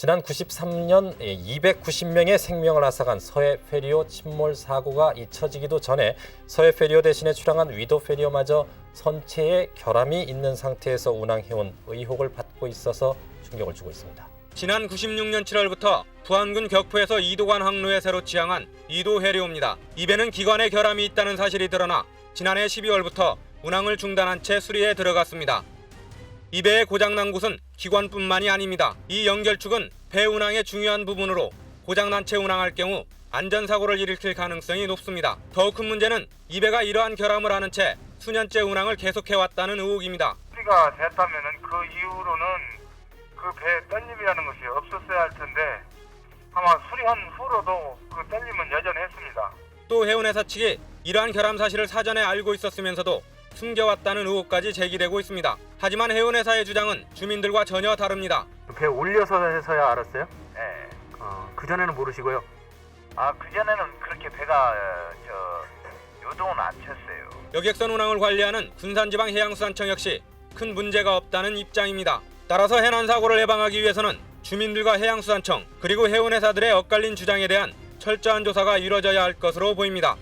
지난 93년 290명의 생명을 앗아간 서해 페리오 침몰 사고가 잊혀지기도 전에 서해 페리오 대신에 출항한 위도 페리오마저 선체에 결함이 있는 상태에서 운항해온 의혹을 받고 있어서 충격을 주고 있습니다. 지난 96년 7월부터 부안군 격포에서 이도관 항로에 새로 지향한 이도 해리오입니다. 이 배는 기관에 결함이 있다는 사실이 드러나 지난해 12월부터 운항을 중단한 채 수리에 들어갔습니다. 이 배의 고장난 곳은 기관뿐만이 아닙니다. 이 연결축은 배 운항의 중요한 부분으로 고장난 채 운항할 경우 안전사고를 일으킬 가능성이 높습니다. 더욱 큰 문제는 이 배가 이러한 결함을 하는 채 수년째 운항을 계속해왔다는 의혹입니다. 수리가 됐다면은 그 이후로는 그 배에 떨림이라는 것이 없었어야 할 텐데 아마 수리한 후로도 그 떨림은 여전히 했습니다. 또 해운회사 측이 이러한 결함 사실을 사전에 알고 있었으면서도 숨겨왔다는 의혹까지 제기되고 있습니다. 하지만 해운회사의 주장은 주민들과 전혀 다릅니다. 배 올려서 해서야 알았어요? 네. 어, 그 전에는 모르시고요. 아 그전에는 그렇게 배가 어, 저 요동은 안 쳤어요. 여객선 운항을 관리하는 군산지방해양수산청 역시 큰 문제가 없다는 입장입니다. 따라서 해난 사고를 예방하기 위해서는 주민들과 해양수산청 그리고 해운회사들의 엇갈린 주장에 대한 철저한 조사가 이뤄져야 할 것으로 보입니다.